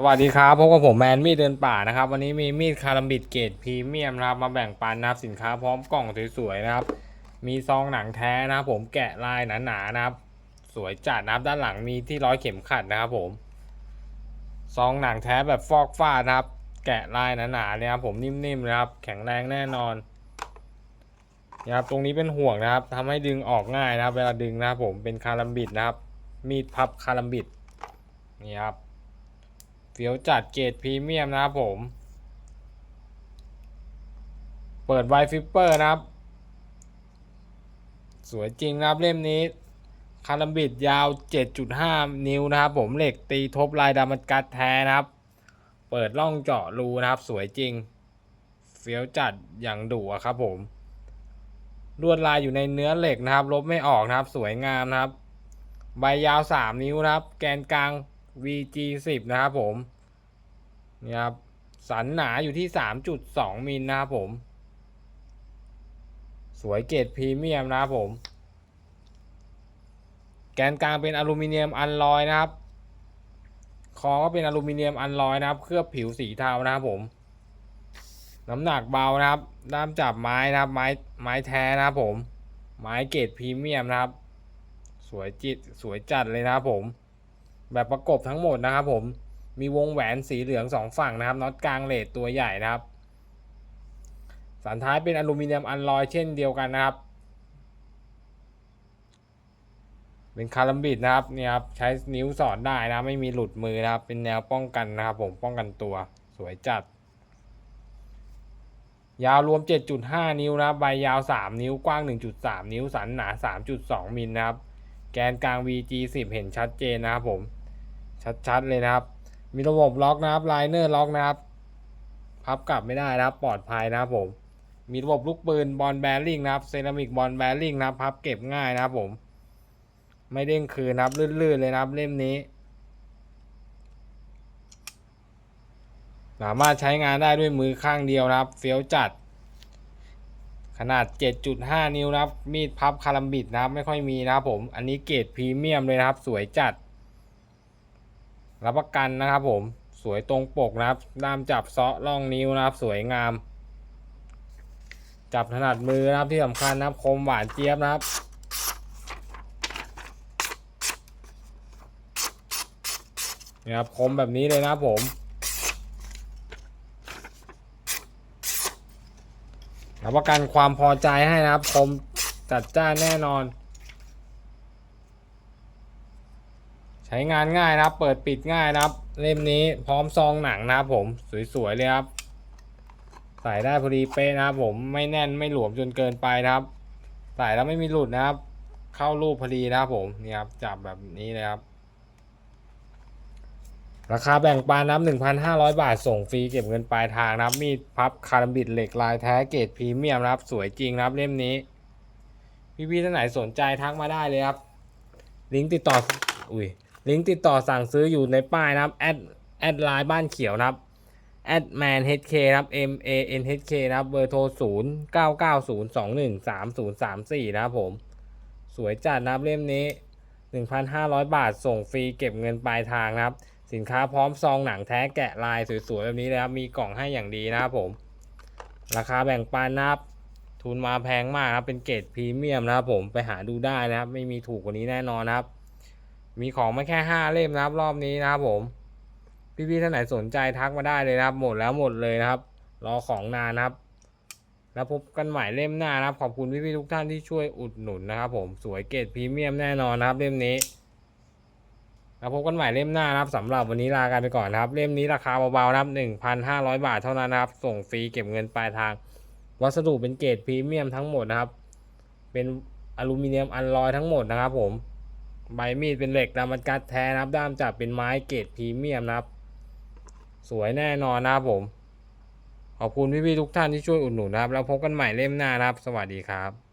สวัสดีครับพบกับผมแมนมีดเดินป่านะครับ วันนี้มีมีดคารัมบิดเกรดพรีเมียมนะครับมาแบ่งปันนะครับสินค้าพร้อมกล่องสวยๆนะครับ มีซองหนังแท้นะครับ ผมแกะลายหนาๆนะครับ สวยจัดนะครับด้านหลังมีที่ร้อยเข็มขัดนะครับ ผม ซองหนังแท้แบบฟอกฟ้านะครับ แกะลายหนาๆเนี่ยครับผมนิ่มๆนะครับ แข็งแรงแน่นอนนะครับตรงนี้เป็นห่วงนะครับทำให้ดึงออกง่ายนะครับ เวลาดึงนะครับ ผมเป็นคารัมบิดนะครับ มีดพับคารัมบิดนี่ครับ เฟี้ยวจัดเกรดพรีเมียมนะครับผม เปิดไวฟิปเปอร์นะครับ สวยจริงนะครับเล่มนี้ คารัมบิดยาว 7.5 นิ้วนะครับผมเหล็กตีทบลายดามันกัดแท้นะครับ เปิดร่องเจาะรูนะครับ สวยจริง เฟี้ยวจัดอย่างดุครับผม ลวดลายอยู่ในเนื้อเหล็กนะครับ ลบไม่ออกนะครับ สวยงามนะครับ ใบยาว 3 นิ้วนะครับ แกนกลาง VG10 นะครับผมนี่ครับสันหนาอยู่ที่ 3.2 มิลนะครับผม สวยเกรดพรีเมียมนะครับผม แกนกลางเป็นอลูมิเนียมอัลลอยนะครับ คอก็เป็นอลูมิเนียมอัลลอยนะครับ เคลือบผิวสีเทานะครับผม น้ำหนักเบานะครับ ด้ามจับไม้นะครับ ไม้ไม้แท้นะครับผม ไม้เกรดพรีเมียมนะครับ สวยจิตสวยจัดเลยนะครับผม แบบประกบทั้งหมดนะครับผมมีวงแหวนสีเหลืองสองฝั่งนะครับน็อตกลางเลดตัวใหญ่นะครับ สันท้ายเป็นอลูมิเนียมอัลลอยเช่นเดียวกันนะครับ เป็นคารัมบิดนะครับเนี่ยครับใช้นิ้วสอดได้นะไม่มีหลุดมือนะครับ เป็นแนวป้องกันนะครับ ผมป้องกันตัวสวยจัด ยาวรวม 7.5 นิ้วนะใบยาว 3 นิ้วกว้าง 1.3 นิ้วสันหนา 3.2 มิลนะครับ แกนกลาง VG10 เห็นชัดเจนนะครับผม ชัดๆเลยนะครับ มีระบบล็อกนะครับไลเนอร์ล็อกนะครับ พับกลับไม่ได้นะครับ ปลอดภัยนะครับผม มีระบบลูกปืนบอลแบริ่งนะครับเซรามิกบอลแบริ่งนะครับพับเก็บง่ายนะครับผม ไม่เด้งคืนนะครับลื่นๆเลยนะครับเล่มนี้สามารถใช้งานได้ด้วยมือข้างเดียวนะครับ เฟี้ยวจัด ขนาด 7.5 นิ้วนะครับ มีดพับคารัมบิดนะครับ ไม่ค่อยมีนะครับผม อันนี้เกรดพรีเมียมเลยนะครับ สวยจัด รับประกันนะครับผมสวยตรงปกนะครับ ด้ามจับเซาะร่องนิ้วนะครับ สวยงาม จับถนัดมือนะครับที่สำคัญนะครับ คมหวานเจี๊ยบนะครับนี่ครับคมแบบนี้เลยนะครับผมรับประกันความพอใจให้นะครับ คมจัดจ้านแน่นอน ใช้งานง่ายนะครับ เปิดปิดง่ายนะครับ เล่มนี้พร้อมซองหนังนะครับผมสวยๆเลยครับ ใส่ได้พอดีเป๊ะนะครับผมไม่แน่นไม่หลวมจนเกินไปนะครับ ใส่แล้วไม่มีหลุดนะครับ เข้ารูปพอดีนะครับผมนี่ครับจับแบบนี้เลยครับ ราคาแบ่งปันนะครับ1,500 บาทส่งฟรีเก็บเงินปลายทางนะครับ มีดพับคาร์บิดเหล็กลายแท้เกรดพรีเมียมนะครับ สวยจริงนะครับเล่มนี้ พี่ๆท่านไหนสนใจทักมาได้เลยครับ ลิงก์ติดต่ออุ้ย ลิงก์ติดต่อสั่งซื้ออยู่ในป้ายนะครับแอดแอดไลน์บ้านเขียวนะครับแอดแมน HK นะครับ M A N H K นะครับเบอร์โทร 0 9 9 0 2 1 3 0 3 4 นะครับผม สวยจัดนะครับเล่มนี้ 1,500 บาทส่งฟรีเก็บเงินปลายทางนะครับ สินค้าพร้อมซองหนังแท้แกะลายสวยๆ แบบนี้เลยครับ มีกล่องให้อย่างดีนะครับผม ราคาแบ่งปันนะครับ ทุนมาแพงมากครับ เป็นเกรดพรีเมียมนะครับผมไปหาดูได้นะครับ ไม่มีถูกกว่านี้แน่นอนนะครับ มีของไม่แค่5เล่มนะครับรอบนี้นะครับผม พี่ๆท่านไหนสนใจทักมาได้เลยนะครับ หมดแล้วหมดเลยนะครับ รอของนานนะครับ แล้วพบกันใหม่เล่มหน้านะครับ ขอบคุณพี่ๆทุกท่านที่ช่วยอุดหนุนนะครับ ผมสวยเกรดพรีเมียมแน่นอนนะครับ เล่มนี้แล้วพบกันใหม่เล่มหน้านะครับสำหรับวันนี้ลากันไปก่อนนะครับ เล่มนี้ราคาเบาๆนะครับ1,500 บาทเท่านั้นนะครับ ส่งฟรีเก็บเงินปลายทาง วัสดุเป็นเกรดพรีเมียมทั้งหมดนะครับ เป็นอลูมิเนียมอัลลอยทั้งหมดนะครับผม ใบมีดเป็นเหล็กดามันกัดแท้นะครับ ด้ามจับเป็นไม้เกรดพรีเมียมนะครับ สวยแน่นอนนะครับผม ขอบคุณพี่ๆทุกท่านที่ช่วยอุดหนุนนะครับ แล้วพบกันใหม่เล่มหน้านะครับ สวัสดีครับ